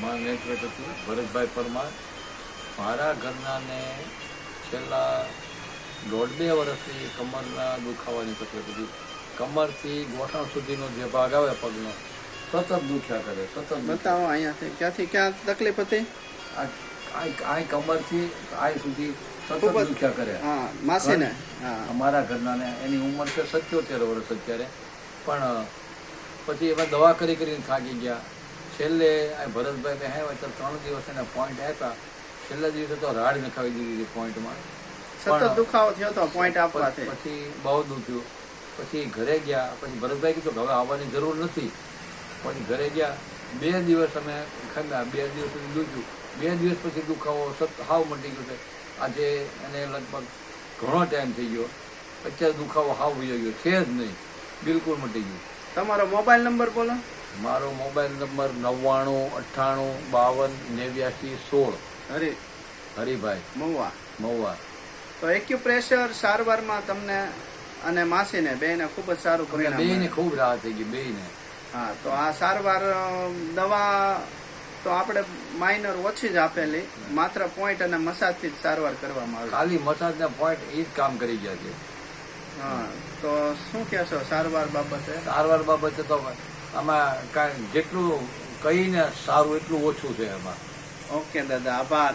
માં નેટવર્ક હતું. ભરતભાઈ પરમાર મારા ઘરનાને છેલ્લા દોઢ બે વર્ષથી કમરના દુખાવાની તકલીફ હતી. કમરથી ગોઠણ સુધીનો જે ભાગ આવે પગનો સતત દુખ્યા કરે સતત. બતાવો અહીંયાથી. ક્યાંથી ક્યાં તકલીફ હતી? આ કમરથી આ સુધી સતત દુખ્યા કરે. હા માસીને. હા. અમારા ઘરનાને એની ઉંમર છે સત્યોતેર વર્ષ અત્યારે. પણ પછી એમાં દવા કરી કરીને થાકી ગયા. છેલ્લે ભરતભાઈ આવ્યા તો ત્રણ દિવસ એને પોઈન્ટ આપ્યા. છેલ્લા દિવસે તો રાડ નખાવી દીધી હતી પોઈન્ટમાં સતત દુખાવો થયો તો પોઈન્ટ આપવાથી. પછી બહુ દુખ્યું પછી ઘરે ગયા. પછી ભરતભાઈ કીધું કે હવે આવવાની જરૂર નથી. પછી ઘરે ગયા. બે દિવસ અમે ખમ્યા બે દિવસ સુધી દુખ્યું. બે દિવસ પછી દુખાવો સત હાવ મટી ગયો છે. આજે એને લગભગ ઘણો ટાઈમ થઈ ગયો. અત્યારે દુખાવો હાવ વયો ગયો છે જ નહીં. બિલકુલ મટી ગયું. તમારો મોબાઈલ નંબર બોલો. મારો મોબાઈલ નંબર નવ્વાણું અઠ્ઠાણું બાવન નેવ્યાસી સોળ. હરી. હરિભાઈ. મહુવા. મહુવા. તો એક્યુપ્રેશર સારવારમાં તમને અને માસીને બેને ખૂબ જ સારું પરિણામ બેને ખૂબ રાહત થઈ ગઈ બેને હા તો આ સારવાર દવા તો આપણે માઇનર ઓછી જ આપેલી માત્ર પોઈન્ટ અને મસાજથી જ સારવાર કરવામાં આવી. ખાલી મસાજના પોઈન્ટ એ જ કામ કરી ગયા છે. હા તો શું કહેશો સારવાર બાબતે? સારવાર બાબતે તો આમાં કાંઈ જેટલું કહીને સારું એટલું ઓછું છે એમાં ઓકે દાદા આભાર.